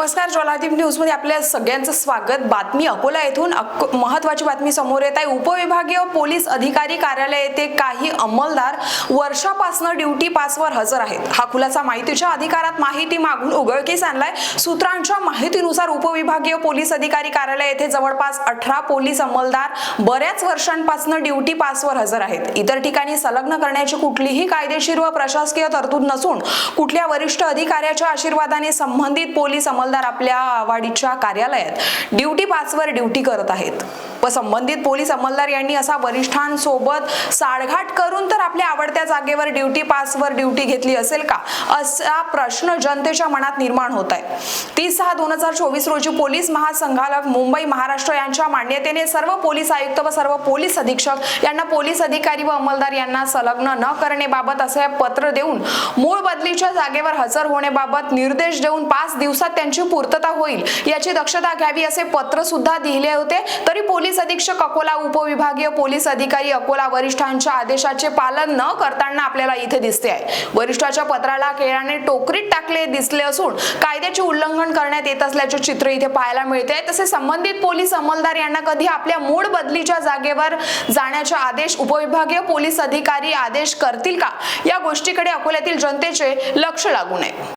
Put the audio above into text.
नमस्कार ज्वालादीप न्यूजमध्ये आपल्या सगळ्यांचं स्वागत. बातमी अकोला येथून महत्वाची बातमी समोर येत आहे. उपविभागीय पोलीस अधिकारी कार्यालय येथे काही अंमलदार वर्षापासनं ड्युटी पासवर हजर आहेत. हा खुलासा माहितीच्या अधिकारात माहिती मागून उघडकीस आणलाय. सूत्रांच्या माहितीनुसार उपविभागीय पोलीस अधिकारी कार्यालय येथे जवळपास अठरा पोलीस अंमलदार बऱ्याच वर्षांपासून ड्युटी पासवर हजर आहेत. इतर ठिकाणी संलग्न करण्याची कुठलीही कायदेशीर व प्रशासकीय तरतूद नसून कुठल्या वरिष्ठ अधिकाऱ्याच्या आशीर्वादाने संबंधित पोलीस हवालदार आपल्या आवाडीच्या कार्यालयात ड्युटी पासवर ड्युटी करत आहेत. व संबंधित पोलीस अंमलदार यांनी असा वरिष्ठांसोबत साळघाट करून तर आपल्या आवडत्या जागेवर ड्युटी पासवर ड्युटी घेतली असेल का? असा प्रश्न जनतेच्या मनात निर्माण होत आहे. तीस सहा दोन हजार चोवीस रोजी पोलीस महासंघालक मुंबई महाराष्ट्र यांच्या मान्यतेने सर्व पोलीस आयुक्त व सर्व पोलीस अधीक्षक यांना पोलीस अधिकारी व अंमलदार यांना संलग्न न करण्याबाबत असे पत्र देऊन मूळ बदलीच्या जागेवर हजर होण्याबाबत निर्देश देऊन पाच दिवसात त्यांची पूर्तता होईल याची दक्षता घ्यावी असे पत्र सुद्धा दिले होते. तरी पोलीस अधीक्षक अकोला उपविभागीय पोलीस अधिकारी अकोला वरिष्ठांच्या आदेशाचे पालन न करताना आपल्याला इथे दिसते आहे. वरिष्ठाच्या पत्राला केळाने टोकरीत टाकले दिसले असून कायद्याचे उल्लंघन करण्यात येत असल्याचे चित्र इथे पाहायला मिळते. तसे संबंधित पोलीस अंमलदार यांना कधी आपल्या मूळ बदलीच्या जागेवर जाण्याचे आदेश उपविभागीय पोलीस अधिकारी आदेश करतील का? या गोष्टीकडे अकोल्यातील जनतेचे लक्ष लागू नये